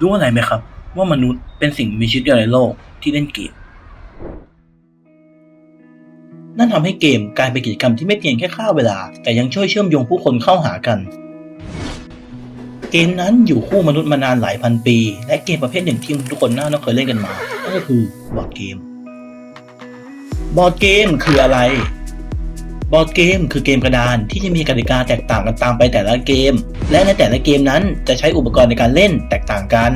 รู้อะไรไหมครับ ว่ามนุษย์เป็นสิ่งมีชีวิตเดียวในโลกที่เล่นเกม นั่นทำให้เกมกลายเป็นกิจกรรมที่ไม่เพียงแค่ฆ่าเวลา แต่ยังช่วยเชื่อมโยงผู้คนเข้าหากัน เกมนั้นอยู่คู่มนุษย์มานานหลายพันปี และเกมประเภทหนึ่งที่ทุกคนน่าจะเคยเล่นกันมานั่นก็คือบอร์ดเกม บอร์ดเกมคืออะไร บอร์ดเกมคือเกมกระดานที่จะมีกติกาแตกต่างกันตามไปแต่ละเกม และในแต่ละเกมนั้นจะใช้อุปกรณ์ในการเล่นแตกต่างกัน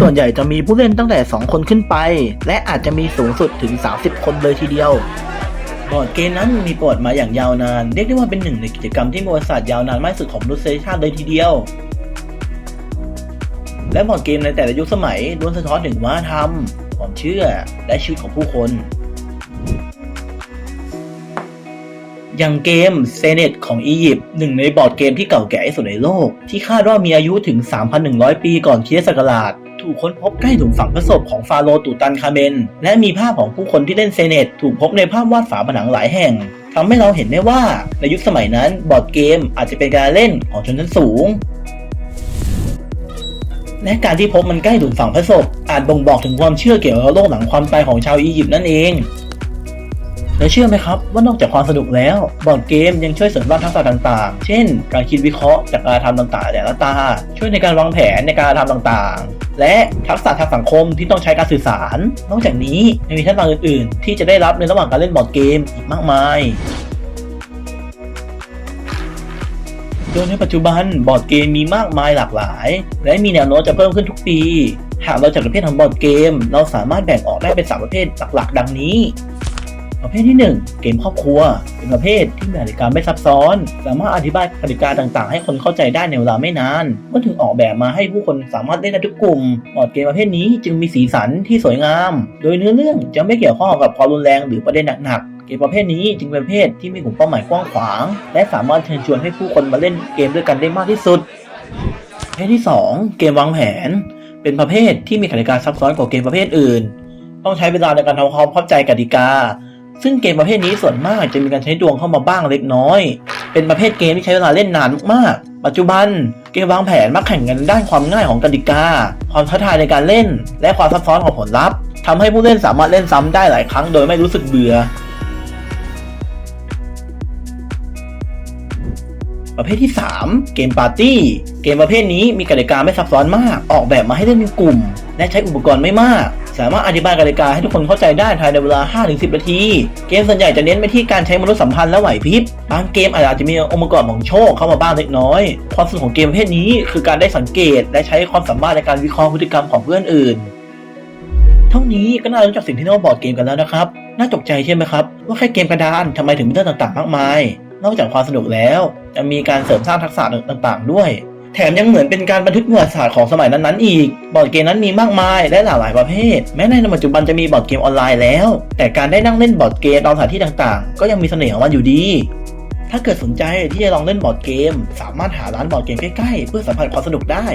ส่วนใหญ่จะมีผู้เล่นตั้งแต่ 2 คนขึ้นไป และอาจจะมีสูงสุดถึง 30 คนเลยทีเดียวบอร์ดเกมนั้นมีประวัติมาอย่างยาวนาน เรียกได้ว่าเป็นหนึ่งในกิจกรรมที่มีประวัติศาสตร์ยาวนานมากที่สุดของมนุษยชาติเลยทีเดียว และบอร์ดเกมในแต่ละยุคสมัยล้วนสะท้อนถึงวัฒนธรรมความเชื่อและชีวิตของผู้คน อย่างเกมเซเนตของอียิปต์หนึ่งในบอร์ดเกมที่เก่าแก่ที่สุดในโลก ที่คาดว่ามีอายุถึง 3,100 ปีก่อนคริสต์ศักราชถูกค้นพบใกล้หลุมฝังพระศพของฟาโรห์ตุตันคาเมน และมีภาพของผู้คนที่เล่นเซเนตถูกพบในภาพวาดฝาผนังหลายแห่งทำให้เราเห็นได้ว่าในยุคสมัยนั้นบอร์ดเกมอาจจะเป็นการเล่นของชนชั้นสูง และการที่พบมันใกล้หลุมฝังพระศพอาจบ่งบอกถึงความเชื่อเกี่ยวกับโลกหลังความตายของชาวอียิปต์นั่นเอง และเชื่อไหมครับว่านอกจากความสนุกแล้ว บอร์ดเกมยังช่วยเสริมสร้างทักษะต่างๆ เช่น การคิดวิเคราะห์จากการทำต่างๆแต่ละตา ช่วยในการวางแผนในการทำต่างๆ และทักษะทางสังคมที่ต้องใช้การสื่อสาร นอกจากนี้ยังมีทักษะอื่นๆ ที่จะได้รับในระหว่างการเล่นบอร์ดเกมอีกมากมายโดยในปัจจุบันบอร์ดเกมมีมากมายหลากหลาย และมีแนวโน้มจะเพิ่มขึ้นทุกปี หากเราจัดประเภทของบอร์ดเกม เราสามารถแบ่งออกได้เป็นสามประเภทหลักๆ ดังนี้ ประเภทที่ 1 เกมครอบครัว เป็นประเภทที่มีกติกาไม่ซับซ้อน สามารถอธิบายกติกาต่างๆ ให้คนเข้าใจได้ในเวลาไม่นานก็ถึงออกแบบมาให้ผู้คนสามารถเล่นได้ทุกกลุ่มบอร์ดเกมประเภทนี้จึงมีสีสันที่สวยงาม โดยเนื้อเรื่องจะไม่เกี่ยวข้องกับความรุนแรงหรือประเด็นหนักๆเกมประเภทนี้จึงเป็นประเภทที่มีกลุ่มเป้าหมายกว้างขวาง และสามารถเชิญชวนให้ผู้คนมาเล่นเกมด้วยกันได้มากที่สุดประเภทที่ 2 เกมวางแผน เป็นประเภทที่มีกติกาซับซ้อนกว่าเกมประเภทอื่น ต้องใช้เวลาในการทำความเข้าใจกติกา ซึ่งเกมประเภทนี้ส่วนมากจะมีการใช้ดวงเข้ามาบ้างเล็กน้อย เป็นประเภทเกมที่ใช้เวลาเล่นนานมากๆปัจจุบันเกมวางแผนมักแข่งกันด้านความง่ายของกติกา ความท้าทายในการเล่น และความซับซ้อนของผลลัพธ์ทำให้ผู้เล่นสามารถเล่นซ้ำได้หลายครั้งโดยไม่รู้สึกเบื่อประเภทที่ 3 เกมปาร์ตี้ เกมประเภทนี้มีกติกาไม่ซับซ้อนมาก ออกแบบมาให้เล่นเป็นกลุ่ม และใช้อุปกรณ์ไม่มาก สามารถอธิบายกติกาให้ทุกคนเข้าใจได้ภายในเวลา 5-10 นาที เกมส่วนใหญ่จะเน้นไปที่การใช้มนุษยสัมพันธ์และไหวพริบบางเกมอาจจะมีองค์ประกอบของโชคเข้ามาบ้างเล็กน้อย ความสนุกของเกมประเภทนี้คือการได้สังเกต และใช้ความสามารถในการวิเคราะห์พฤติกรรมของเพื่อนอื่น เท่านี้ก็น่ารู้จักสิ่งที่เรียกว่าบอร์ดเกมกันแล้วนะครับ น่าตกใจใช่ไหมครับ ว่าแค่เกมกระดานทำไมถึงมีเรื่องต่างๆ มากมาย นอกจากความสนุกแล้วจะมีการเสริมสร้างทักษะต่างๆ ด้วย แถมยังเหมือนเป็นการบันทึกประวัติศาสตร์ของสมัยนั้นๆอีก บอร์ดเกมนั้นมีมากมายและหลากหลายประเภท แม้ในปัจจุบันจะมีบอร์ดเกมออนไลน์แล้ว แต่การได้นั่งเล่นบอร์ดเกมตามสถานที่ต่างๆ ก็ยังมีเสน่ห์ของมันอยู่ดี ถ้าเกิดสนใจที่จะลองเล่นบอร์ดเกม สามารถหาร้านบอร์ดเกมใกล้ๆ เพื่อสัมผัสความสนุกได้